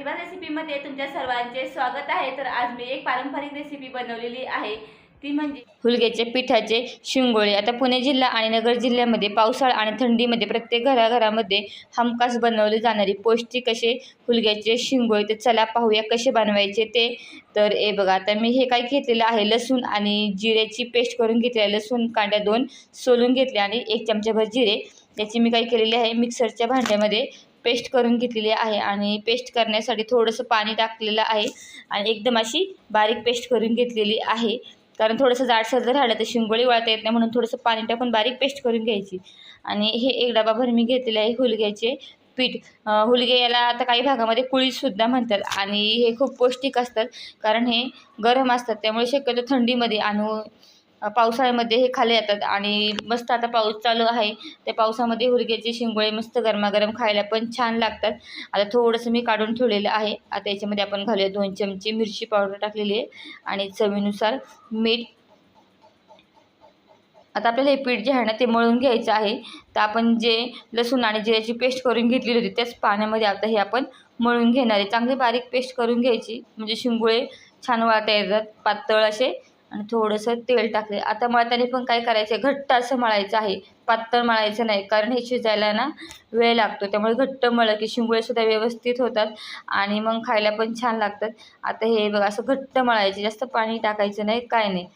प्रतिभा रेसिपीमध्ये तुमच्या सर्वांचे स्वागत आहे. तर आज मी एक पारंपरिक रेसिपी बनवलेली आहे. ती म्हणजे हुलग्याचे पिठाचे शिंगोळे. आता पुणे जिल्हा आणि नगर जिल्ह्यामध्ये पावसाळा आणि थंडीमध्ये प्रत्येक घराघरामध्ये हमखास बनवले जाणारी पौष्टिक असे हुलग्याचे शिंगोळे. तर चला पाहूया कसे बनवायचे ते. तर हे बघा आता मी हे काय घेतलेलं आहे लसूण आणि जिऱ्याची पेस्ट करून घेतली आहे. लसूण कांड्या दोन सोलून घेतले आणि एक चमचाभर जिरे. याची मी काय केलेले आहे मिक्सरच्या भांड्यामध्ये पेस्ट करून घेतलेली आहे आणि पेस्ट करण्यासाठी थोडंसं पाणी टाकलेलं आहे आणि एकदम अशी बारीक पेस्ट करून घेतलेली आहे. कारण थोडंसं जाडसर जर राहिलं तर शिंगोळी वळता येत नाही म्हणून थोडंसं पाणी टाकून बारीक पेस्ट करून घ्यायची. आणि हे एक डबाभर मी घेतलेले आहे हुलग्याचे पीठ. हुलगे याला आता काही भागामध्ये कुळीसुद्धा म्हणतात आणि हे खूप पौष्टिक असतात. कारण हे गरम असतात त्यामुळे शक्यतो थंडीमध्ये आणि पावसाळ्यामध्ये हे खाल्ले जातात आणि मस्त आता पाऊस चालू आहे. त्या पावसामध्ये हुरग्याचे शिंगोळे मस्त गरमागरम खायला पण छान लागतात. आता थोडंसं मी काढून ठेवलेलं आहे. आता याच्यामध्ये आपण घालूया दोन चमचे मिरची पावडर टाकलेली आहे आणि चवीनुसार मीठ. आता आपल्याला हे पीठ जे आहे ना ते मळून घ्यायचं आहे. तर आपण जे लसूण आणि जिऱ्याची पेस्ट करून घेतलेली होती त्याच पाण्यामध्ये आता हे आपण मळून घेणार आहे. चांगली बारीक पेस्ट करून घ्यायची. म्हणजे शिंगोळे छान वाळता येतात. पातळ असे आणि थोडंसं तेल टाकले. आता मळताना पण काय करायचं आहे घट्ट असं मळायचं आहे. पातळ मळायचं नाही. कारण हे शिजायला ना वेळ लागतो. त्यामुळे घट्ट मळलं की शिंगोळेसुद्धा व्यवस्थित होतात आणि मग खायला पण छान लागतात. आता हे बघा असं घट्ट मळायचे. जास्त पाणी टाकायचं नाही काय नाही.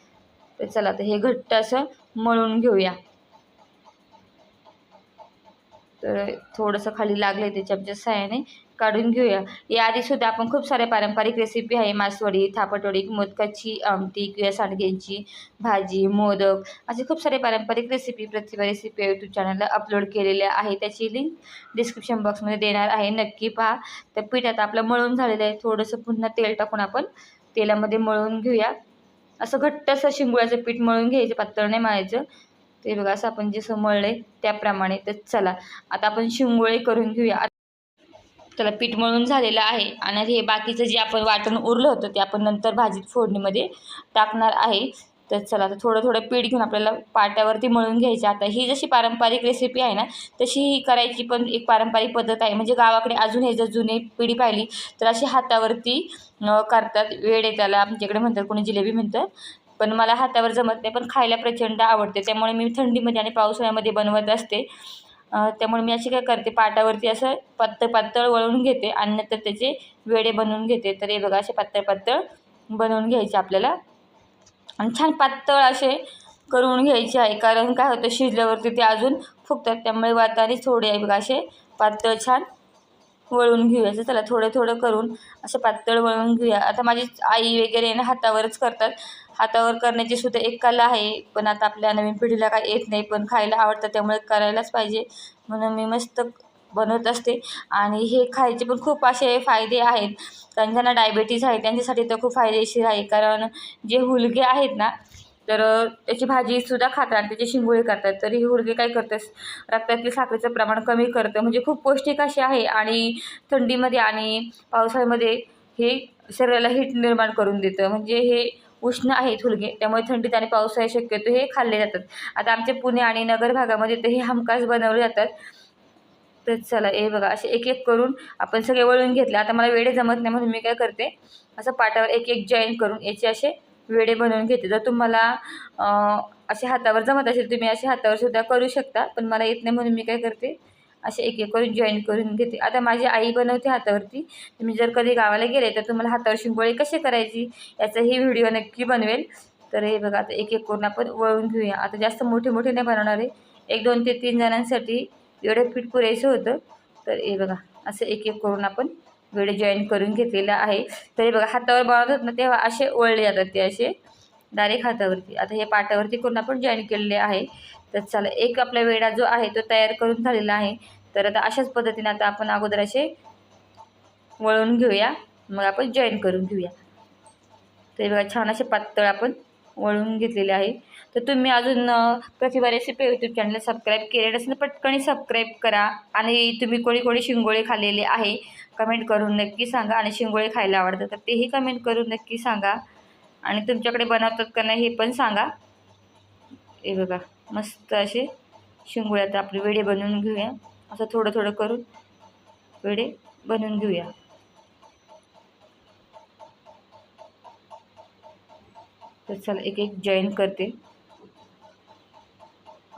तर चला आता हे घट्ट असं मळून घेऊया. तर थोडंसं खाली लागलं आहे ते चमच्या साह्याने काढून घेऊया. याआधीसुद्धा आपण खूप साऱ्या पारंपरिक रेसिपी आहे मासवडी थापटवडी मोदकाची आमटी किंवा सांडग्यांची भाजी मोदक असे खूप सारे पारंपरिक रेसिपी प्रतिभा रेसिपी यूट्यूब चॅनलला अपलोड केलेल्या आहे त्याची लिंक डिस्क्रिप्शन बॉक्समध्ये देणार आहे नक्की पहा. तर पीठ आता आपलं मळून झालेलं आहे थोडंसं पुन्हा तेल टाकून आपण तेलामध्ये मळून घेऊया. असं घट्ट असं शिंगुळ्याचं पीठ मळून घ्यायचं पातळ नाही मळायचं. ते बघा असं आपण जसं मळलं आहे त्याप्रमाणे तर चला आता आपण शिंगोळे करून घेऊया. त्याला पीठ मळून झालेलं आहे आणि हे बाकीचं जे आपण वाटण उरलं होतं ते आपण नंतर भाजीत फोडणीमध्ये टाकणार आहे. तर चला आता थोडं थोडं पीठ घेऊन आपल्याला पाट्यावरती मळून घ्यायचं. आता ही जशी पारंपरिक रेसिपी आहे ना तशी ही करायची पण एक पारंपरिक पद्धत आहे. म्हणजे गावाकडे अजून हे जर जुनी पिढी पाहिली तर अशी हातावरती करतात. वेळ आहे त्याला आमच्याकडे म्हणतात कोणी जिलेबी म्हणतात पण मला हातावर जमत नाही पण खायला प्रचंड आवडते. त्यामुळे मी थंडीमध्ये आणि पावसाळ्यामध्ये बनवत असते. त्यामुळे मी अशी काय करते पाटावरती असं पातळ पातळ वळून घेते आणि नंतर त्याचे वेडे बनवून घेते. तर हे बघा असे पातळ पातळ बनवून घ्यायचे आपल्याला. आणि छान पातळ असे करून घ्यायचे आहे कारण काय होतं शिजल्यावरती ते अजून फुगतात. त्यामुळे वाताने थोडे आहे बघा असे पातळ छान वळून घेऊया चला थोडं थोडं करून असं पातळ वळून घेऊया. आता माझी आई वगैरे ना हातावरच करतात. हातावर करण्याची सुद्धा एक कला आहे. पण आता आपल्या नवीन पिढीला काय येत नाही पण खायला आवडतं त्यामुळे करायलाच पाहिजे. म्हणून मी मस्त बनवत असते. आणि हे खायचे पण खूप असे फायदे आहेत. कारण ज्यांना डायबेटीज आहे त्यांच्यासाठी तर खूप फायदेशीर आहे. कारण जे हुलगे आहेत ना तर त्याची भाजीसुद्धा खातात आणि त्याचे शिंगोळे करतात. तर हे हुलगे काय करतात रक्तातील साखरेचं प्रमाण कमी करतं. म्हणजे खूप पौष्टिक असे आहे. आणि थंडीमध्ये आणि पावसाळ्यामध्ये हे शरीराला हीट निर्माण करून देतं. म्हणजे हे उष्ण आहेत हुलगे त्यामुळे थंडीत आणि पावसाळ्यात शक्यतो हे खाल्ले जातात. आता आमचे पुणे आणि नगर भागामध्ये तर हे हमखास बनवले जातात. तर चला हे बघा असे एक एक करून आपण सगळे वळून घेतले. आता मला वेळे जमत नाही म्हणून मी काय करते असं पाटावर एक एक जॉईन करून याचे असे वेडे बनवून घेते. जर तुम्हाला असे हातावर जमत असेल तुम्ही असे हातावर सुद्धा करू शकता पण मला येत नाही म्हणून मी काय करते असे एक एक करून जॉईन करून घेते. आता माझी आई बनवते हातावरती. तुम्ही जर कधी गावाला गेले तर तुम्हाला हातावर शिंगोळी कशी करायची याचाही व्हिडिओ नक्की बनवेल. तर हे बघा आता एक एक करून आपण वळून घेऊया. आता जास्त मोठे मोठे नाही बनवणार आहे एक दोन ते तीन जणांसाठी एवढं पीठ पुरायचं होतं. तर हे बघा असं एक एक करून आपण वेळ जॉईन करून घेतलेला आहे. तर हे बघा हातावर बनवतात ना तेव्हा असे ओळले जातात ते असे. डायरेक्ट हातावरती. आता हे पाटावरती करून आपण जॉईन केलेले आहे. तर चला एक आपला वेडा जो आहे तो तयार करून झालेला आहे. तर आता अशाच पद्धतीने आता आपण अगोदर असे वळून घेऊया. मग आपण जॉईन करून घेऊया. तर बघा छान असे पातळ आपण वळून घेतलेले आहे. तर तुम्ही अजून Pratibha recipe YouTube channel subscribe केलेलं नसेल तर पटकन सबस्क्राईब करा. आणि तुम्ही कोणी कोणी शिंगोळे खाल्लेले आहे कमेंट करून नक्की सांगा. आणि शिंगोळे खायला आवडतं तर तेही कमेंट करून नक्की सांगा. आणि तुमच्याकडे बनवतात का नाही हे पण सांगा. हे बघा मस्त असे शिंगोळ्यात आपले वेडे बनवून घेऊया. असं थोडं थोडं करून वेडे बनवून घेऊया. तर चला एक एक जॉईन करते.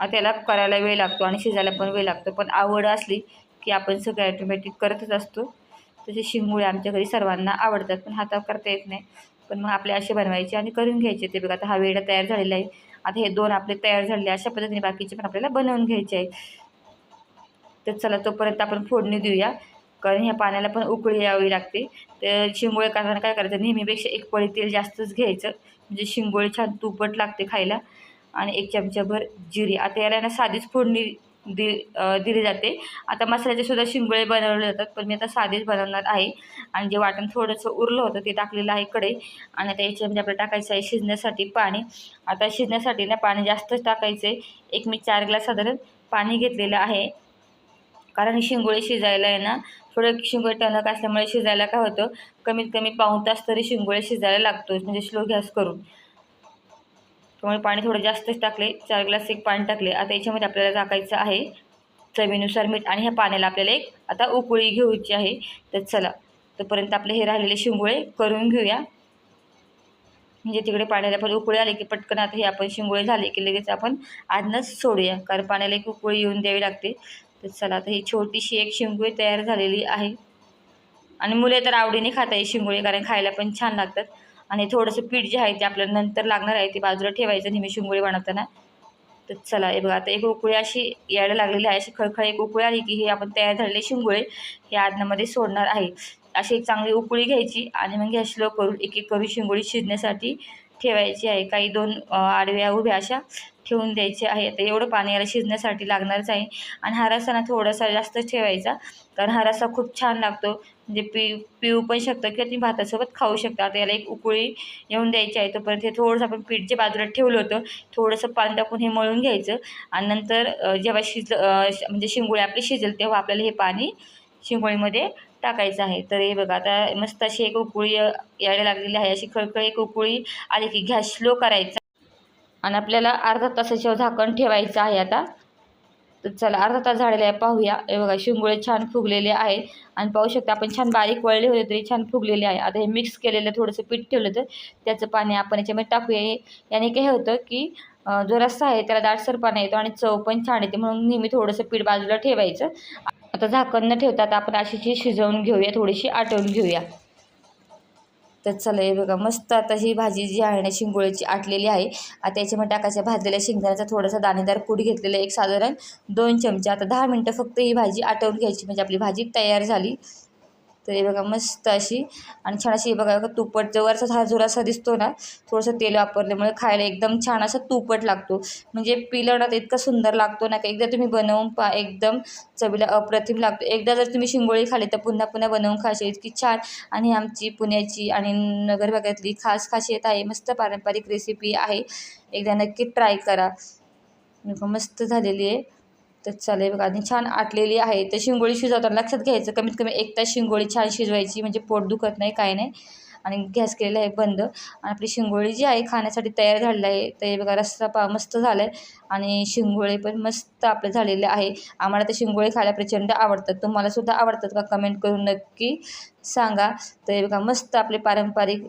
त्याला करायला वेळ लागतो आणि शिजायला पण वेळ लागतो. पण आवड असली की आपण सगळं ॲटोमॅटिक करतच असतो. तसे शिंगोळे आमच्या घरी सर्वांना आवडतात पण हातावर करता येत नाही. पण मग आपले असे बनवायचे आणि करून घ्यायचे ते बघा. आता हा वेडा तयार झालेला आहे. आता हे दोन आपले तयार झालेले अशा पद्धतीने बाकीचे पण आपल्याला बनवून घ्यायचे आहे तर चला तोपर्यंत आपण फोडणी देऊया. कारण ह्या पाण्याला पण उकळी यावी लागते. तर शिंगोळे करताना काय करायचं? नेहमीपेक्षा एक पळी तेल जास्तच घ्यायचं. म्हणजे शिंगोळे छान तुपट लागते खायला. आणि एक चमचाभर जिरे. आता याला ना साधीच फोडणी दि दिली जाते. आता मसाल्याचे सुद्धा शिंगोळे बनवले जातात पण मी आता साधीच बनवणार आहे. आणि जे वाटण थोडंसं उरलं होतं ते टाकलेलं आहे कडे आणि आता याच्यामध्ये आपल्याला टाकायचं आहे शिजण्यासाठी पाणी. आता शिजण्यासाठी ना पाणी जास्तच टाकायचं. आहे एक मी चार ग्लास साधारण पाणी घेतलेलं आहे. कारण शिंगोळे शिजायला आहे ना थोडं शिंगोळे टणक असल्यामुळे शिजायला काय होतं? कमीत कमी पाऊण तास तरी शिंगोळे शिजायला लागतो म्हणजे स्लो गॅस करून. त्यामुळे पाणी थोडं जास्तच टाकले. चार ग्लास एक पाणी टाकले. आता याच्यामध्ये आपल्याला टाकायचं आहे चवीनुसार मीठ आणि ह्या पाण्याला आपल्याला एक आता उकळी घेऊची आहे. तर चला तोपर्यंत आपले हे राहिलेले शिंगोळे करून घेऊया. म्हणजे तिकडे पाण्याला पण उकळी आले की पटकन आता हे आपण शिंगोळे झाले की लगेच आपण आधनच सोडूया. कारण पाण्याला एक उकळी येऊन द्यावी लागते. तर चला आता ही छोटीशी एक शिंगोळी तयार झालेली आहे. आणि मुले तर आवडीने खाता येईल शिंगोळी कारण खायला पण छान लागतात. आणि थोडंसं पीठ जे आहे ते आपल्याला नंतर लागणार आहे ते बाजूला ठेवायचं नेहमी शिंगोळी बनवताना. तर चला हे बघा आता एक उकळी अशी यायला लागलेली आहे अशी खळखळ एक उकळी आली की हे आपण तयार झालेले शिंगोळे हे आदनामध्ये सोडणार आहे. अशी एक चांगली उकळी घ्यायची आणि मग गॅस स्लो करून एक एक करून शिंगोळी शिजण्यासाठी ठेवायची आहे. काही दोन आडव्या उभ्या अशा ठेवून द्यायचे आहे तर एवढं पाणी याला शिजण्यासाठी लागणारच आहे. आणि हा रसाना थोडासा जास्तच ठेवायचा. कारण हा रसा खूप छान लागतो. म्हणजे पि पिऊ पण शकतं किंवा तुम्ही भातासोबत खाऊ शकता. आता याला एक उकळी येऊन द्यायची आहे. तोपर्यंत हे थोडंसं आपण पीठ जे बाजूला ठेवलं होतं थोडंसं पाणी टाकून हे मळून घ्यायचं. आणि नंतर जेव्हा शिज म्हणजे शिंगोळी आपली शिजेल तेव्हा आपल्याला हे पाणी शिंगोळीमध्ये टाकायचं आहे. तर हे बघा आता मस्त अशी एक उकळी यायला लागलेली आहे. अशी खळखळ एक उकळी आली की गॅस स्लो करायचा. आणि आपल्याला अर्धा तासाच्यावर झाकण ठेवायचं आहे आता. तर चला अर्धा तास झालेला आहे पाहूया. हे बघा शिंगोळे छान फुगलेले आहे आणि पाहू शकता आपण छान बारीक वळले होते तरी छान फुगलेले आहे. आता हे मिक्स केलेलं थोडंसं पीठ ठेवलं तर त्याचं पाणी आपण याच्यामध्ये टाकूया. हे याने काय होतं की जो रस्सा आहे त्याला दाटसरपणा पाणी येतो आणि चव पण छान येते. म्हणून नेहमी थोडंसं पीठ बाजूला ठेवायचं. आता झाकण न ठेवता आता आपण अशीची शिजवून घेऊया थोडीशी आटवून घेऊया. तर चला हे बघा मस्त आता ही भाजी जी आहे ना शिंगोळीची आटलेली आहे. आता याच्यामध्ये टाकायच्या भाजलेल्या शेंगदाण्याचा थोडासा दाणेदार पूड घेतलेला एक साधारण दोन चमचे. आता दहा मिनटं फक्त ही भाजी आटवून घ्यायची म्हणजे आपली भाजी तयार झाली. तर हे बघा मस्त अशी. आणि छान अशी बघा बघा तुपट जवळचा हा जो असा दिसतो ना थोडंसं तेल वापरल्यामुळे खायला एकदम छान असा तुपट लागतो. म्हणजे पिलं ना तर इतका सुंदर लागतो ना का एकदा तुम्ही बनवून पा एकदम चवीला अप्रतिम लागतो. एकदा जर तुम्ही शिंगोळी खाली तर पुन्हा पुन्हा बनवून खाशी इतकी छान आणि आमची पुण्याची आणि नगर भागातली खास खासियत आहे. मस्त पारंपरिक रेसिपी आहे. एकदा नक्की ट्राय करा. मस्त झालेली आहे. तर चालेल बघा. आणि छान आटलेली आहे. तर शिंगोळी शिजवताना लक्षात घ्यायचं. कमीत कमी एक तास शिंगोळी छान शिजवायची. म्हणजे पोट दुखत नाही काय नाही. आणि गॅस केलेला आहे बंद. आणि आपली शिंगोळी जी आहे खाण्यासाठी तयार झालेली आहे. तर बघा रस्सा पा मस्त झाला आहे आणि शिंगोळे पण मस्त आपले झालेले आहे. आम्हाला ते शिंगोळे खायला प्रचंड आवडतात. तुम्हाला सुद्धा आवडतात का? कमेंट करून नक्की सांगा. तर हे बघा मस्त आपले पारंपरिक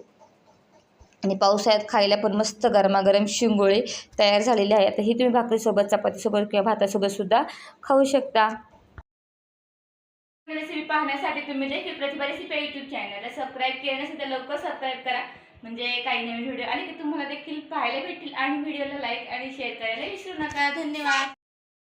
आणि पावसाळ्यात खायला पण मस्त गरमागरम शिंगोळे तयार झालेले आहे आता ही तुम्ही भाकरीसोबत चपातीसोबत किंवा भातासोबत सुद्धा खाऊ शकता. रेसिपी पाहण्यासाठी तुम्ही देखील प्रतिभा रेसिपी युट्यूब चॅनलला सबस्क्राईब केलं नसेल तर लवकर सबस्क्राईब करा. म्हणजे काही नवीन व्हिडिओ आणि की तुम्हाला देखील पाहायला भेटतील. आणि व्हिडिओला लाईक आणि शेअर करायला विसरू नका. धन्यवाद.